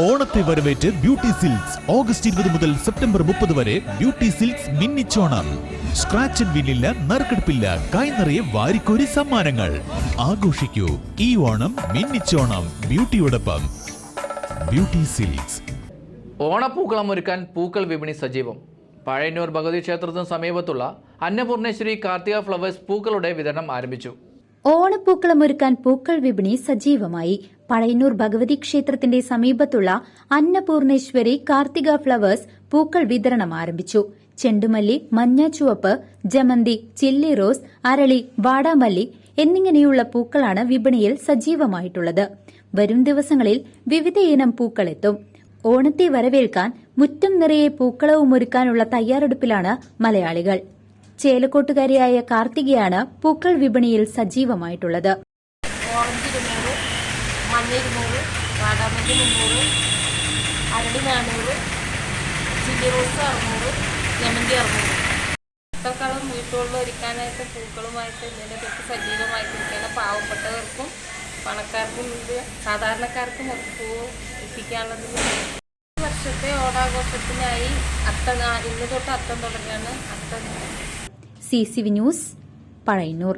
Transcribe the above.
ഓണത്തെ വരവേറ്റ് beauty silks. August ഇരുപത് മുതൽ സെപ്റ്റംബർ മുപ്പത് വരെ ബ്യൂട്ടി സിൽക്സ് മിന്നിച്ചോണം. സ്ക്രാച്ച് ആൻഡ് വിന്നില്ല നറുക്കെടുപ്പില്ല കൈനിറയെ വാരിക്കോരി സമ്മാനങ്ങൾ. ആഘോഷിക്കൂ. ഈ ഓണം മിന്നിച്ചോണം. ബ്യൂട്ടിയോടൊപ്പം. Beauty Silks. ഓണപ്പൂക്കളം ഒരുക്കാൻ പൂക്കൾ വിപണി സജീവം. പഴയന്നൂർ ഭഗവതി ക്ഷേത്രത്തിന് സമീപത്തുള്ള അന്നപൂർണേശ്വരി കാർത്തിക ഫ്ലവേഴ്സ് പൂക്കളുടെ വിതരണം ആരംഭിച്ചു. ഓണപ്പൂക്കളമൊരുക്കാൻ പൂക്കൾ വിപണി സജീവമായി. പഴയന്നൂർ ഭഗവതി ക്ഷേത്രത്തിന്റെ സമീപത്തുള്ള അന്നപൂർണേശ്വരി കാർത്തിക ഫ്ലവേഴ്സ് പൂക്കൾ വിതരണം ആരംഭിച്ചു. ചെണ്ടുമല്ലി മഞ്ഞ ചുവപ്പ് ജമന്തി ചില്ലി റോസ് അരളി വാടാമല്ലി എന്നിങ്ങനെയുള്ള പൂക്കളാണ് വിപണിയിൽ സജീവമായിട്ടുള്ളത്. വരും ദിവസങ്ങളിൽ വിവിധ ഇനം പൂക്കളെത്തും ഓണത്തെ വരവേൽക്കാൻ മുറ്റം നിറയെ പൂക്കളവും ഒരുക്കാനുള്ള തയ്യാറെടുപ്പിലാണ് മലയാളികൾ. ചേലക്കോട്ടുകാരിയായ കാർത്തികയാണ് പൂക്കൾ വിപണിയിൽ സജീവമായിട്ടുള്ളത്. മഞ്ഞ ഇരുന്നൂറ് വാടാമല്ലി മുന്നൂറ് അരളി നാനൂറ് ചില്ലി റോസ് അറുന്നൂറ് ജമന്തി അറുന്നൂറ്. ഇത്രക്കാളും വീട്ടുകളിൽ ഒരുക്കാനായിട്ട് പൂക്കളുമായിട്ട് ഇതിന്റെ പറ്റി സജീവമായിട്ട് ഇരിക്കുന്ന പാവപ്പെട്ടവർക്കും പണക്കാർക്കും ഇത് സാധാരണക്കാർക്കും ഒക്കെ പൂ എത്തിക്കാനുള്ളത് വർഷത്തെ ഓണാഘോഷത്തിനായി അത്തം ഇന്ന് തൊട്ട് അത്തം തുടങ്ങുകയാണ് Atham C C V news Pazhayannur.